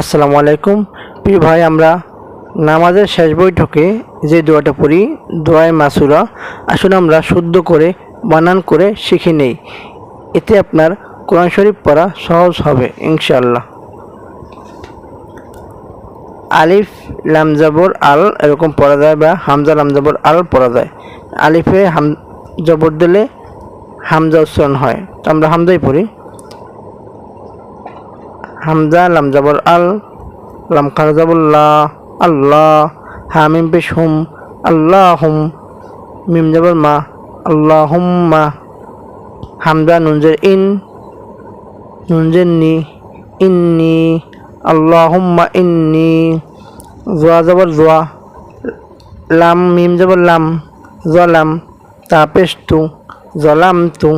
আসসালামু আলাইকুম। প্রিয় ভাই, আমরা নামাজের শেষ বৈঠকে যে দোয়াটা পড়ি দোয়ায় মাসুরা, আসলে আমরা শুদ্ধ করে, বানান করে শিখে নেই। এতে আপনার কোরআন শরীফ পড়া সহজ হবে, ইনশাআল্লাহ। আলিফ লামজাবর আল এরকম পড়া যায় বা হামজা লামজাবর আল পড়া যায়। আলিফে হাম, জবর দিলে হামজা উচ্চারণ হয়। তো আমরা হামজাই পড়ি। হামজা, লাম জাবর আল, লাম খার জাবুল্লা আল্লাহ, হামিম পেশ হুম আল্লাহ হুম মিম জাবর মা আল্লাহ হুম মা হামজা, নুনজের ইন, নুনজের নি, ইন্নি আল্লাহ হুম্মা ইন্নি, জোয়া জাবর জোয়া, লাম, মিম জাবর লাম, জলাম, তা পেশ তু, জলাম তু,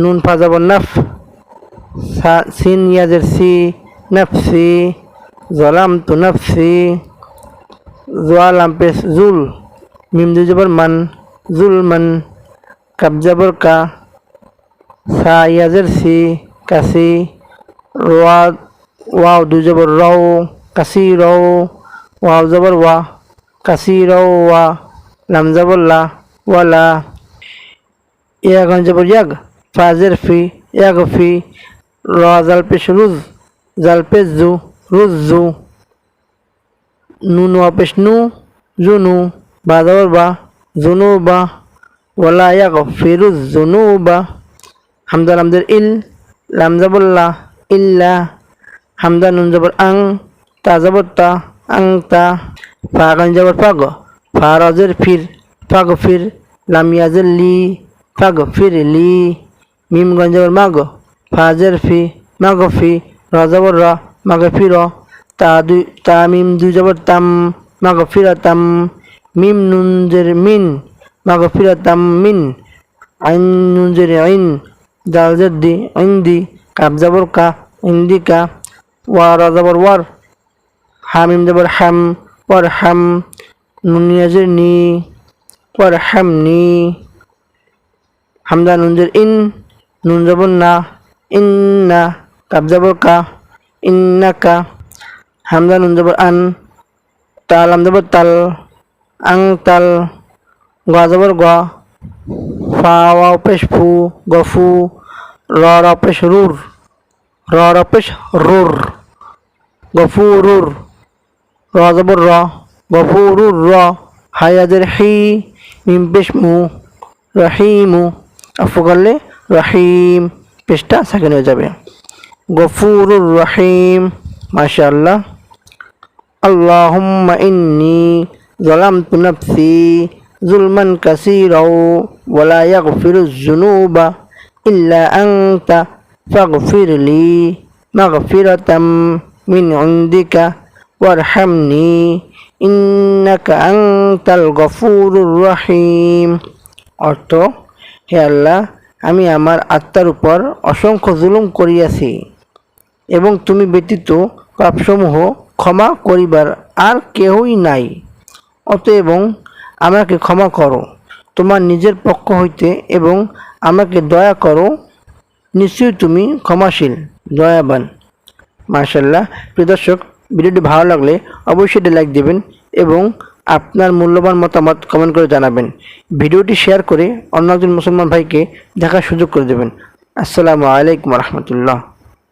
নুন ফা জাবর নাফ সিন ইয়াজের সি, নফসি, জলাম তু নফসি জোয়ালাম পেস জুল, মিম দু জবর মান, জুল মান, কাব কা, সা ইয়াজের সি, কাসি, রোয়া, ওয়াও দু জবর রও, কাসি রও, ওয়াও জবর ওয়া, কাসি রও ওয়া, লাম জবর লা ওয়ালা ইয়াগন জবর ইয়াগ, ফাজের ফি, ইয়াগ ফি র জাল পেশ রুজ, জাল পেশ জু, রুজ জু। নুন ওয়া পেশ নু জুনু বা জবর বা জুনু বা। ওয়ালা ইয়াগ ফিরুজ জুনু বা। হামদা লামদের ইল লামজাবল্লা ইল্লা হামদা নুন জবর আং, তা জবর তা, আং তা। ফা গান জবর ফাগ ফা রাজের ফির ফাগ ফির, লাম ইয়াজের লি ফাগ ফির লি। মিম গঞ্জবর মাগ ফাজের ফি, মাগ ফি রাজবর র মাগ ফির, তা দুই, তা মিম দুই জবর তাম, মাগ ফির তাম, মিম নুনজের মিন, মাগ ফির তাম মিন, আইন নুনজের আইন জালজের দি, আইন দি কাব জবর কা ইন্দিকা ওয়া রাজবর ওয়ার হামিম জবর হাম, ওয়ার হাম নুনিয়াজের নি, ওয়ার হাম নি হামদা নুনজের ইন, নুন জবর না ইন্না কাব জবর কা ইন্নাকা হামদা নুন জবর আন তাল হাম জবর তাল আং তাল গা জবর গ ফা ওয়াও পেশ ফু গফু র র পেশ রুর র র পেশ রুর গফুরুর র জবর র গফুরুর র হায়াজের হি মিম পেশ মু রহিমু আফু করলে রহিম পেজটা সেকেন্ড হয়ে যাবে গফুরুর রহিম মাশাআল্লাহ আল্লাহম্মা ইন্নি জলাম তুনাফসি জুলমান ওয়া লা ইয়াগফিরুজ জুনুবা ইল্লা আনতা ফাগফিরলি মাগফিরাতাম মিন ইনদিকা وارحمني إنك أنت الغفور الرحيم অর্থ هي الله আমি আমার আত্মার উপর অসংখ্য জুলুম করিয়াছি এবং তুমি ব্যতীত পাপসমূহ ক্ষমা করিবার আর কেহই নাই। অতএব আমাকে ক্ষমা করো, তোমার নিজের পক্ষ হইতে এবং আমাকে দয়া করো। নিশ্চয়ই তুমি ক্ষমাশীল, দয়াবান। মার্শাল্লাহ প্রিয় দর্শক, ভিডিওটি ভালো লাগলে অবশ্যই লাইক দেবেন এবং আপনার মূল্যবান মতামত কমেন্ট করে জানাবেন। ভিডিওটি শেয়ার করে অন্য একজন মুসলমান ভাইকে দেখার সুযোগ করে দেবেন। আসসালামু আলাইকুম রহমতুল্লাহ।